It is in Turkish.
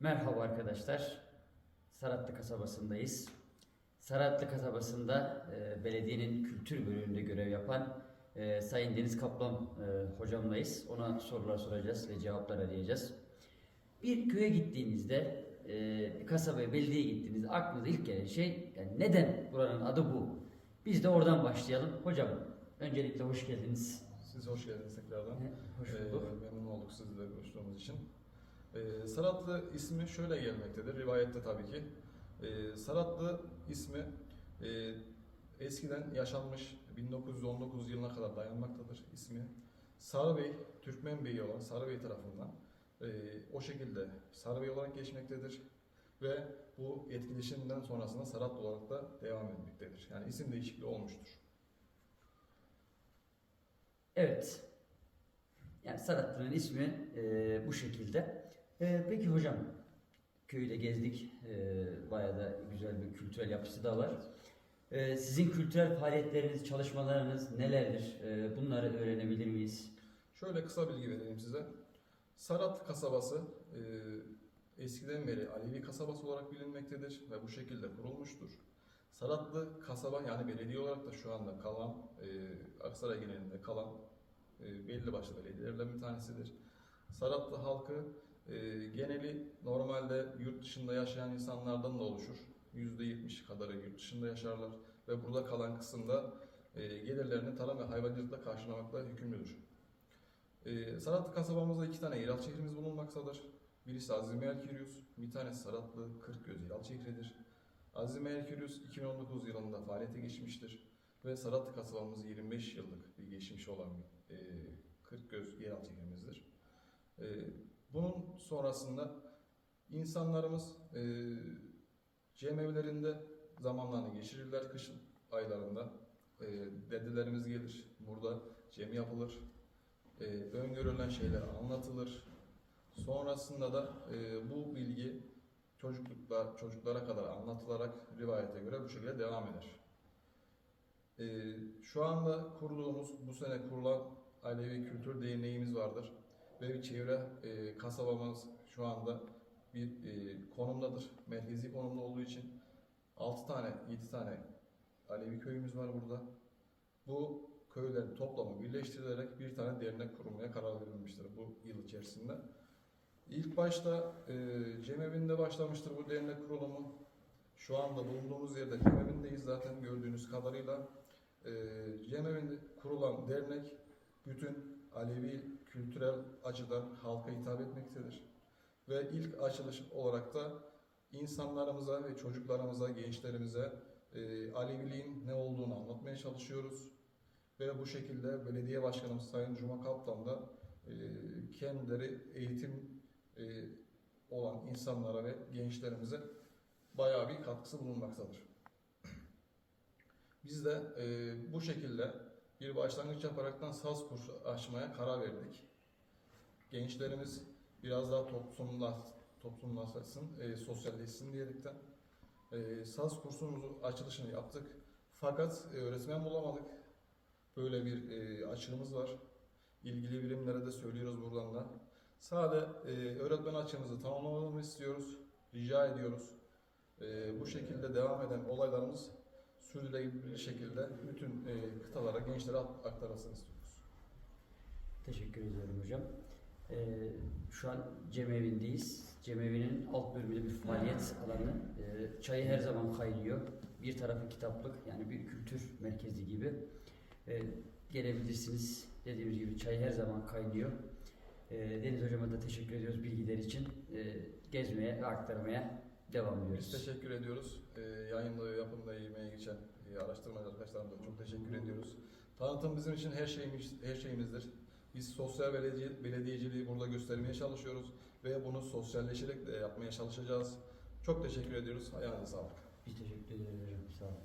Merhaba arkadaşlar. Saratlı kasabasındayız. Saratlı kasabasında e, belediyenin kültür bölümünde görev yapan e, Sayın Deniz Kaplan e, hocamlayız. Ona sorular soracağız ve cevaplar arayacağız. Bir köye gittiğinizde, e, kasabaya, belediyeye gittiğinizde aklınıza ilk gelen şey yani neden buranın adı bu? Biz de oradan başlayalım. Hocam öncelikle hoş geldiniz. Siz hoş geldiniz tekrardan. Hoş Ee, bulduk. memnun olduk sizle görüştüğümüz için. Ee, Saratlı ismi şöyle gelmektedir, rivayette tabii ki. Ee, Saratlı ismi e, eskiden yaşanmış 1919 yılına kadar dayanmaktadır ismi. Sarıbey, Türkmen Beyi olan Sarıbey tarafından e, o şekilde Sarıbey olarak geçmektedir. Ve bu etkileşimden sonrasında Saratlı olarak da devam etmektedir. Yani isim değişikliği olmuştur. Evet. Yani Saratlı'nın ismi e, bu şekilde. E, peki hocam, köyü de gezdik. E, bayağı da güzel bir kültürel yapısı da var. E, sizin kültürel faaliyetleriniz, çalışmalarınız nelerdir? E, bunları öğrenebilir miyiz? Şöyle kısa bilgi vereyim size. Sarat kasabası e, eskiden beri Alevi kasabası olarak bilinmektedir ve bu şekilde kurulmuştur. Saratlı kasaba yani belediye olarak da şu anda kalan, e, Aksaray genelinde kalan e, belli başlı belediyelerden bir tanesidir. Saratlı halkı geneli normalde yurt dışında yaşayan insanlardan da oluşur. %70 kadarı yurt dışında yaşarlar ve burada kalan kısımda e, gelirlerini tarım ve hayvancılıkla karşılamakla yükümlüdür. Ee, Saratlı kasabamızda iki tane yerel şehrimiz bulunmaktadır. Birisi Azime Erkürüz, bir tanesi Saratlı Kırkgöz yerel şehridir. Azime Erkürüz 2019 yılında faaliyete geçmiştir ve Saratlı kasabamız 25 yıllık bir geçmiş olan bir e, Kırkgöz yerel şehrimizdir. E, bunun sonrasında insanlarımız e, cemevlerinde zamanlarını geçirirler kışın aylarında. E, dedelerimiz gelir, burada cem yapılır, e, öngörülen şeyler anlatılır. Sonrasında da e, bu bilgi çocukluklar, çocuklara kadar anlatılarak rivayete göre bu şekilde devam eder. E, şu anda kurduğumuz, bu sene kurulan Alevi Kültür Derneğimiz vardır. Ve bir çevre e, kasabamız şu anda bir e, konumdadır. Merkezi konumda olduğu için 6 tane, 7 tane Alevi köyümüz var burada. Bu köylerin toplamı birleştirilerek bir tane dernek kurulmaya karar verilmiştir bu yıl içerisinde. İlk başta e, Cemevi'nde başlamıştır bu dernek kurulumu. Şu anda bulunduğumuz yerde Cemevi'ndeyiz zaten gördüğünüz kadarıyla. E, Cemevi'nde kurulan dernek bütün Alevi kültürel açıdan halka hitap etmektedir. Ve ilk açılış olarak da insanlarımıza ve çocuklarımıza, gençlerimize e, Aleviliğin ne olduğunu anlatmaya çalışıyoruz. Ve bu şekilde belediye başkanımız Sayın Cuma Kaplan da e, kendileri eğitim e, olan insanlara ve gençlerimize bayağı bir katkısı bulunmaktadır. Biz de e, bu şekilde bir başlangıç yaparaktan saz kursu açmaya karar verdik. Gençlerimiz biraz daha toplumla, toplumlaşsın, e, sosyalleşsin diyerekten e, saz kursumuzu açılışını yaptık. Fakat e, öğretmen bulamadık. Böyle bir e, açığımız var. İlgili birimlere de söylüyoruz buradan da. Sade e, öğretmen açığımızı tamamlamamızı istiyoruz. Rica ediyoruz. E, bu şekilde devam eden olaylarımız sürdürülebilir şekilde bütün e, kıtalara, gençlere ak- aktarılsın istiyoruz. Teşekkür ediyorum hocam. E, şu an cemevindeyiz. Cemevinin alt bölümünde bir faaliyet alanı. E, çayı her zaman kaynıyor. Bir tarafı kitaplık yani bir kültür merkezi gibi. E, gelebilirsiniz. Dediğimiz gibi çay her zaman kaynıyor. E, Deniz hocama da teşekkür ediyoruz bilgiler için. E, gezmeye ve aktarmaya devam Biz ediyoruz. teşekkür ediyoruz. E, yayında ve yapımda emeği geçen e, araştırmacı arkadaşlarımıza çok teşekkür ediyoruz. Tanıtım bizim için her şeyimiz, her şeyimizdir. Biz sosyal belediye, belediyeciliği burada göstermeye çalışıyoruz ve bunu sosyalleşerek de yapmaya çalışacağız. Çok teşekkür ediyoruz. Ayağınıza sağlık. Biz teşekkür ederiz. Sağ olun.